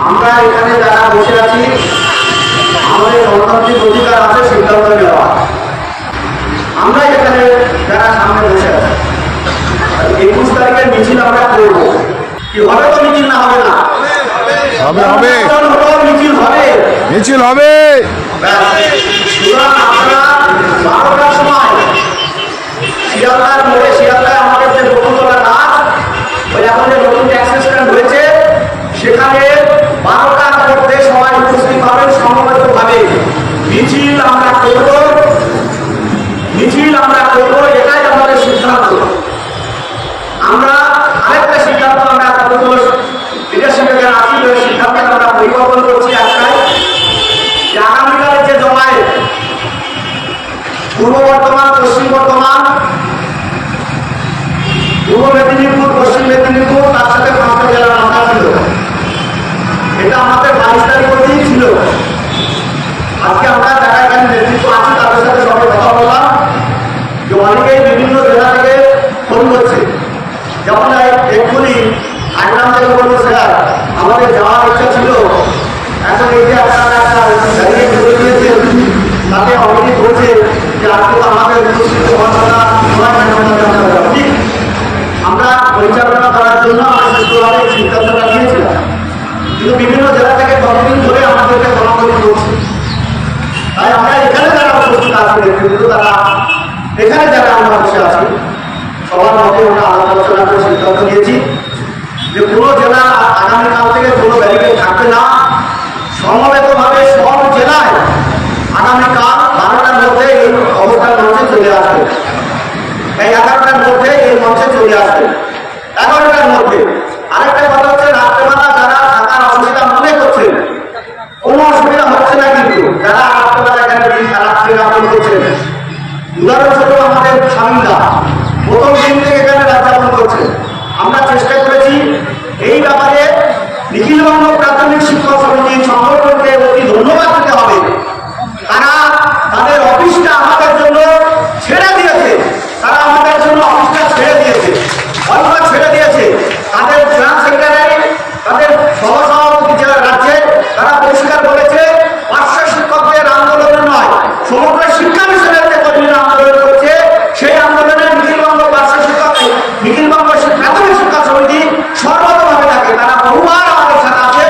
আমরা এখানে যারা বসে আছি আমাদের গণতান্ত্রিক অধিকার আছে সিদ্ধান্ত নেওয়া আমরা এখানে যারা সামনে বসে আছি একুশ তারিখের মিছিল আমরা করব। কি হবে তো মিছিল না হবে না? হবে হবে। মিছিল হবে। মিছিল হবে। আপনারা মিছিল আমরা করব মিছিল আমরা করব এটাই আমাদের সিদ্ধান্ত আমরা আরেকটা সিদ্ধান্ত আমরা আপাতত লিডারশিপে যারা আছি ওই সিদ্ধান্তটা আমরা পরিবর্তন করছি একটাই যে আগামীকালের যে জমায়েত পূর্ব বর্ধমান পশ্চিম বর্ধমান পূর্ব মেদিনীপুর পশ্চিম মেদিনীপুর তার সাথে পাঁচটা জেলার মাথা ছিল এটা আমাদের বাইশ তারিখ অবধি ছিল আজকে আমরা যারা এখানে নেতৃত্ব আছি তাদের সাথে সবাই কথা বললাম যে অনেকেই বিভিন্ন জেলা থেকে ফোন করছে যেমন এই এক্ষুনি আগ্রাম থেকে বলব স্যার আমাদের ছিল। একটা অনেকেই বলছে যে আমরা পরিচালনা করার জন্য আমরা সুস্থভাবে এই নিয়েছিলাম। কিন্তু বিভিন্ন জেলা থেকে কতদিন ধরে আমাদেরকে আমরা এখানে যারা উপস্থিত তারা এখানে যারা আমরা বসে আছি, সবার মধ্যে আমরা আলাপ আলোচনা করে সিদ্ধান্ত নিয়েছি যে কোনো জেলা আগামীকাল থেকে কোনো ব্যারিকেড থাকবে না সমবেতভাবে সব জেলায় আগামীকাল বারোটার মধ্যে এই অবস্থান মঞ্চে চলে আসবে এই এগারোটার মধ্যে এই মঞ্চে চলে আসবে এগারোটার মধ্যে। আরেকটা কথা হচ্ছে, রাত্রেবেলা যারা থাকার অসুবিধা মনে করছেন কোনো অসুবিধা হচ্ছে না কিন্তু। যারা রাত্রেবেলা এখানে দিন রাত্রে যাপন করছেন উদাহরণস্বরূপ আমাদের স্বামীরা, প্রথম দিন থেকে এখানে রাত যাপন করছেন আমরা চেষ্টা করেছি এই ব্যাপারে নিখিলবঙ্গ প্রাথমিক শিক্ষক সমিতি সংগঠনকে অতি ধন্যবাদ দিতে হবে তারা তাদের অফিসটা আমাদের জন্য ছেড়ে দিয়েছে তারা আমাদের জন্য অফিসটা ছেড়ে দিয়েছে অল্প ছেড়ে দিয়েছে তাদের জেলা সেক্রেটারি তাদের সহসভাপতি জেলা রাজ্যে তারা পরিষ্কার বলেছে পার্শ্ব শিক্ষকদের আন্দোলন নয় সমগ্র শিক্ষা মিশনের যে কর্মীরা আন্দোলন করছে সেই আন্দোলনে নিখিলবঙ্গ পার্শ্ব শিক্ষক নিখিলবঙ্গ শি- প্রাথমিক শিক্ষা সমিতি সর্বতভাবে থাকে তারা বহুবার আমাদের সাথে আছে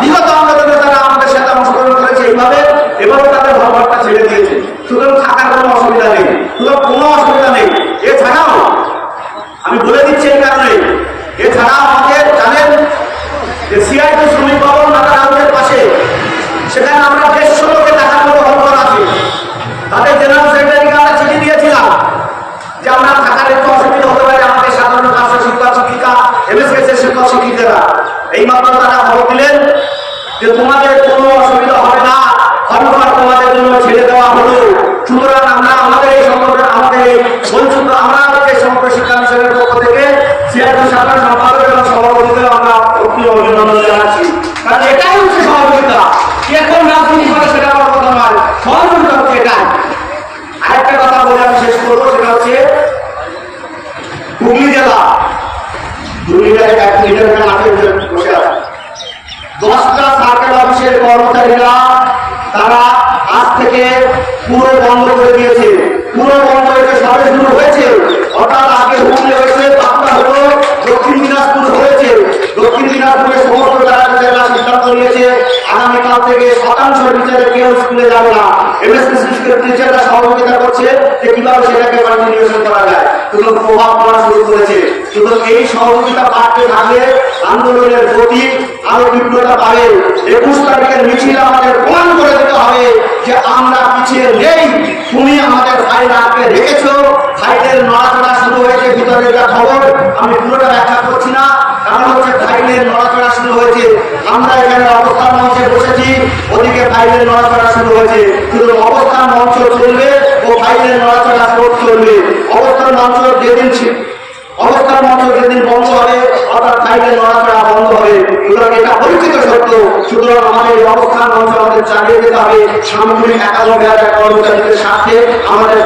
বিগত আন্দোলনে তারা আমাদের সাথে অংশগ্রহণ করেছে এইভাবে এবারও তাদের ভরভরটা ছেড়ে দিয়েছে সুতরাং থাকার কোনো অসুবিধা নেই সুতরাং কোনো অসুবিধা নেই এছাড়াও আমি বলে দিচ্ছি এই কারণে এছাড়াও আমাদের জানেন যে সিআইটি শ্রমিক ভবন মাতা হাউসের পাশে সেখানে আমরা দেড়শো লোকের টাকার মতো ভবন আছে তাদের জেনারেল সেক্রেটারিকে আমরা চিঠি দিয়েছিলাম যে আমরা থাকার একটু অসুবিধা হতে পারে আমাদের সাধারণ পার্শ্ব শিক্ষক শিক্ষিকা এমএসকেসের শিক্ষক শিক্ষিকারা এইমাত্র তারা খবর দিলেন যে তোমাদের কোনো অসুবিধা হবে না হরবার তোমাদের জন্য ছেড়ে দেওয়া হলো সুতরাং আমরা আমাদের এই সমগ্র আমাদের এই বঞ্চিত আমরা যে সমগ্র শিক্ষা মিশনের পক্ষ থেকে সিআইটি সাধারণ সম্পাদক এবং সভাপতিদের আমরা অতি অভিনন্দন জানাচ্ছি কারণ এটাই হচ্ছে সহযোগিতা কে কোন রাজনীতি করে সেটা আমার কথা নয় সহযোগিতা হচ্ছে এটাই আরেকটা কথা বলে আমি শেষ করব সেটা হচ্ছে হুগলি জেলা হুগলি জেলায় এক লিটার মাঠে বসে আছে দশটা সার্কেল অফিসের কর্মচারীরা, তারা আজ থেকে পুরো বন্ধ করে দিয়েছে। পুরো বন্ধ হয়েছে সবে শুরু হয়েছে। অর্থাৎ আগে হুগলি হয়েছে বাঁকুড়া হলো দক্ষিণ দিনাজপুর হয়েছে। দক্ষিণ দিনাজপুরের সমস্ত যারা জেলা সিদ্ধান্ত নিয়েছে, আগামীকাল থেকে শতাংশ টিচারে কেউ স্কুলে যাবে না। এমএসসি টিচাররা সহযোগিতা করছে যে কীভাবে সেটাকে কন্টিনিউশন করা যায়। কিন্তু প্রভাব পড়া শুরু করেছে। শুধু এই সহযোগিতা বাড়তে থাকলে আন্দোলনের গতি আরও তীব্রতা পাবে একুশ তারিখের মিছিল আমাদের প্রমাণ করে দিতে হবে যে আমরা পিছিয়ে নেই। তুমি আমাদের ফাইল আটকে রেখেছো। ফাইলের নড়াচড়া শুরু হয়েছে, ভিতরে যা খবর, আমি পুরোটা ব্যাখ্যা করছি না। কারণ হচ্ছে ফাইলের নড়াচড়া শুরু হয়েছে। আমরা এখানে অবস্থান মঞ্চে বসেছি, ওদিকে ফাইলের নড়াচড়া শুরু হয়েছে। শুধু অবস্থান মঞ্চ চলবে ও ফাইলের নড়াচড়া চলবে। অবস্থান মঞ্চ যেদিন অবস্থান মঞ্চ যেদিন বন্ধ হবে চাইলে নড়াচড়া বন্ধ হবে। সুতরাং এটা পরিচিত সত্য। সুতরাং আমাদের অবস্থান আমাদের চালিয়ে যেতে হবে। কর্মচারীদের সাথে, আমাদের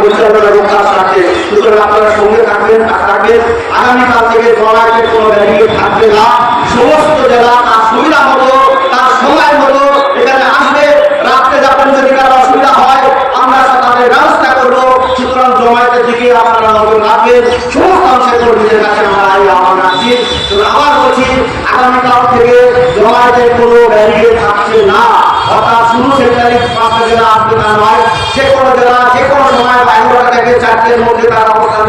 পরিচালনা সাথে। সুতরাং আপনারা সঙ্গে থাকবেন থাকবেন। আগামীকাল থেকে কোনো ব্যারিকেড থাকবে না। সমস্ত জেলা তার সুবিধা মতো, তার সময় মতো আগামীকাল থেকে জমায়েতের কোনো ব্যারিকেড থাকছে না। অর্থাৎ শুধু সেখানে পাঁচটা জেলা আসবে না নয়, যে কোনো জেলা, যে কোনো সময় বায়ুঘাটা থেকে চারটের মধ্যে তার অবস্থান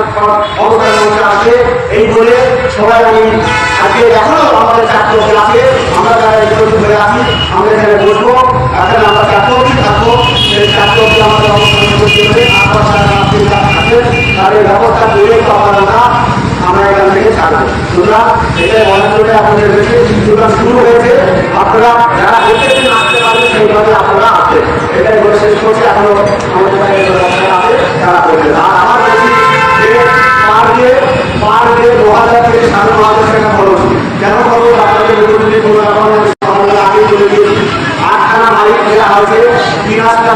অবস্থানের মধ্যে আসবে এই বলে সবাই আমি আজকে এখনও আমাদের চারটে আছে। আমরা যারা তৈরি হয়ে আছি আমরা এখানে বসবো। এখানে আমরা চারটে অবধি থাকব। সেই চারটে অবধি আমাদের অবস্থান করতে হবে আপনার আপনারা আছেন, তাদের ব্যবস্থা করে তো আমরা এখান থেকে ছাড়বো। সুতরাং এটাই জন্য আপনাদের কাছে সুতরাং শুরু হয়েছে। আপনারা যারা প্রত্যেক দিন আসতে পারবেন সেইভাবে আপনারা আসবেন। এটাই আমাদের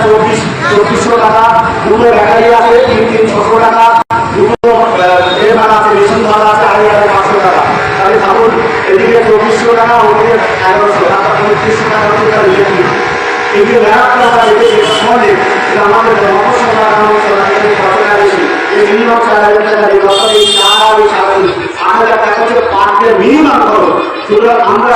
চব্বিশ, চব্বিশশো টাকা। দুটো ব্যাটারি আছে, তিন তিন, ছশো টাকা দুটো এ ভাড়া আছে মেশিন ভাড়া আছে আড়াই হাজার পাঁচশো টাকা তাহলে ভাবুন, এদিকে চব্বিশশো টাকা ওদিকে এগারোশো টাকা পঁয়ত্রিশশো টাকা হচ্ছে তার ইলেকট্রিক কিন্তু যে মেরামত আমরা দেখেছি এটা আমাদের জনসংখ্যা খরচা বেশি এই মিনিমাম চার হাজার টাকা এই বছর এই চার হাজার টাকা হচ্ছে পার মিনিমাম খরচ সুতরাং আমরা